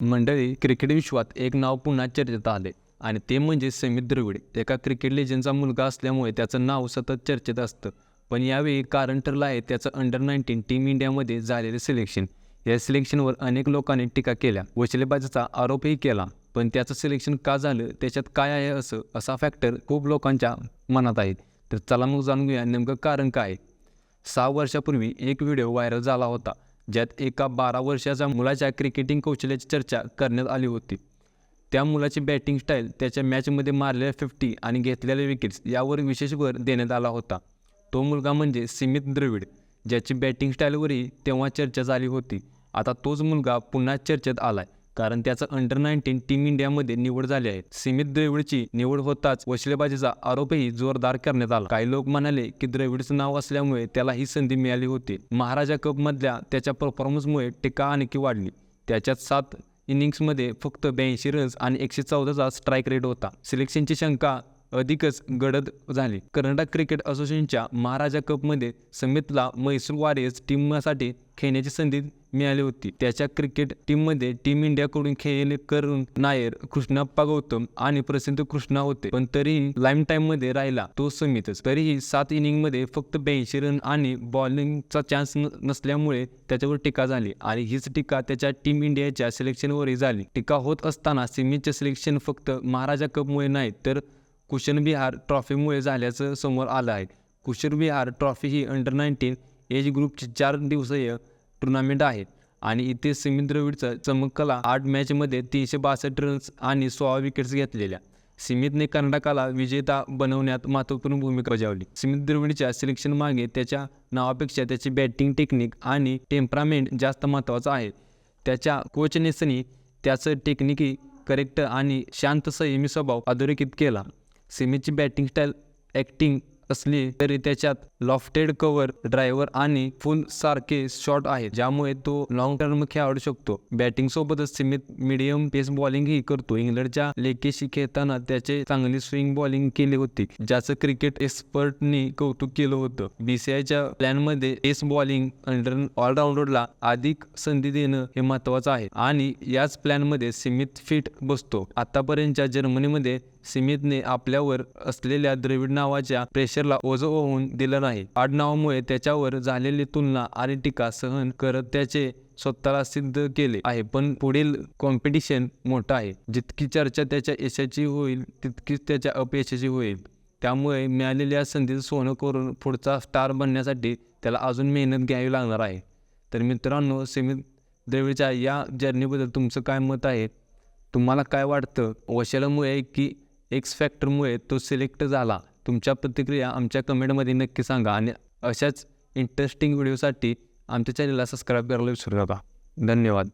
मंडळी क्रिकेट विश्वात एक नाव पुन्हा चर्चेत आले आणि ते म्हणजे समित द्रविड. एका क्रिकेट लेजनचा मुलगा असल्यामुळे त्याचं नाव सतत चर्चेत असतं. पण यावेळी कारण ठरलं आहे त्याचं अंडर नाईन्टीन टीम इंडियामध्ये झालेलं सिलेक्शन या सिलेक्शनवर अनेक लोकांनी टीका केल्या. वशिलेबाजीचा आरोपही केला. पण त्याचं सिलेक्शन का झालं? त्याच्यात काय आहे असं असा फॅक्टर खूप लोकांच्या मनात आहे. तर चला मग जाणून घेऊया नेमकं कारण काय आहे. सहा वर्षापूर्वी एक व्हिडिओ व्हायरल झाला होता. ज्यात एका बारा वर्षाच्या मुलाच्या क्रिकेटिंग कौशल्याची चर्चा करण्यात आली होती. त्या मुलाची बॅटिंग स्टाईल त्याच्या मॅचमध्ये मारलेल्या फिफ्टी आणि घेतलेल्या विकेट्स यावर विशेष भर देण्यात आला होता. तो मुलगा म्हणजे सिमित द्रविड ज्याची बॅटिंग स्टाईलवरही तेव्हा चर्चा झाली होती. आता तोच मुलगा पुन्हा चर्चेत आला आहे कारण त्याचं अंडर नाईन्टीन टीम इंडियामध्ये निवड झाली आहे. सीमित द्रविडची निवड होताच वशिलेबाजीचा आरोपही जोरदार करण्यात आला. काही लोक म्हणाले की द्रविडचं नाव असल्यामुळे त्याला ही संधी मिळाली होती. महाराजा कपमधल्या त्याच्या परफॉर्मन्समुळे टीका आणखी वाढली. त्याच्यात सात इनिंग्समध्ये फक्त ब्याऐंशी रन्स आणि एकशे चौदाचा स्ट्राईक रेट होता. सिलेक्शनची शंका अधिकच गडद झाली. कर्नाटक क्रिकेट असोसिएशनच्या महाराजा कपमध्ये समितला म्हैसूर वॉरियर्स टीमसाठी खेळण्याची संधी मिळाली होती. त्याच्या क्रिकेट टीममध्ये टीम इंडियाकडून खेळले करून नायर कृष्णाप्पा गौतम आणि प्रसिद्ध कृष्णा होते. पण तरीही लाईम टाईममध्ये राहिला तो समितच. तरीही सात इनिंगमध्ये फक्त ब्याऐंशी रन आणि बॉलिंगचा चान्स नसल्यामुळे त्याच्यावर टीका झाली आणि हीच टीका त्याच्या टीम इंडियाच्या सिलेक्शनवरही झाली. टीका होत असताना सिमीचे सिलेक्शन फक्त महाराजा कपमुळे नाही तर कुशन बिहार ट्रॉफीमुळे झाल्याचं समोर आलं आहे. कुशन बिहार ट्रॉफी ही अंडर नाईन्टीन एज ग्रुपची चार दिवसीय टुर्नामेंट आहे आणि इथे सिमी द्रविडचा चमकला आठ मॅचमध्ये तीनशे बासष्ट रन्स आणि सोळा विकेट्स घेतलेल्या. सिमितने कर्नाटकाला विजेता बनवण्यात महत्त्वपूर्ण भूमिका बजावली. सिमित द्रविडच्या सिलेक्शन मागे त्याच्या नावापेक्षा त्याची बॅटिंग टेक्निक आणि टेम्परामेंट जास्त महत्त्वाचं आहे. त्याच्या कोचनेसनी त्याचं टेक्निकी करेक्ट आणि शांत संयमी स्वभाव अधोरेखित केला. सिमीची बॅटिंग स्टाईल ॲक्टिंग असली तरी त्याच्यात लॉफ्टेड कव्हर ड्रायव्हर आणि फुल सारखे शॉट आहेत. ज्यामुळे तो लॉंग टर्म खेळाडू शकतो. बॅटिंग सोबतच सीमित मिडियम पेस बॉलिंगही करतो. इंग्लंडच्या लेकेशी खेळताना त्याचे चांगली स्विंग बॉलिंग केली होती ज्याचं क्रिकेट एक्सपर्टनी कौतुक केलं होतं. बीसीआयच्या प्लॅनमध्ये पेस बॉलिंग अंडर ऑलराऊंडरला अधिक संधी देणं हे महत्वाचं आहे. आणि याच प्लॅनमध्ये सीमित फिट बसतो. आतापर्यंतच्या जर्मनीमध्ये सिमितने आपल्यावर असलेल्या द्रविड नावाच्या प्रेशरला ओझं होऊन दिलं नाही. आडनावामुळे त्याच्यावर झालेली तुलना आणि टीका सहन करत त्याचे स्वतःला सिद्ध केले आहे. पण पुढील कॉम्पिटिशन मोठं आहे. जितकी चर्चा त्याच्या यशाची होईल तितकीच त्याच्या अपयशाची होईल. त्यामुळे मिळालेल्या संधीचं सोनं करून पुढचा स्टार बनण्यासाठी त्याला अजून मेहनत घ्यावी लागणार आहे. तर मित्रांनो सिमित द्रविडच्या या जर्नीबद्दल तुमचं काय मत आहे? तुम्हाला काय वाटतं? वशलमुळे की एक्स फॅक्टरमुळे तो सिलेक्ट झाला. तुमच्या प्रतिक्रिया आमच्या कमेंटमध्ये नक्की सांगा आणि अशाच इंटरेस्टिंग व्हिडिओसाठी आमच्या चॅनलला सबस्क्राईब करायला विसरू नका. धन्यवाद.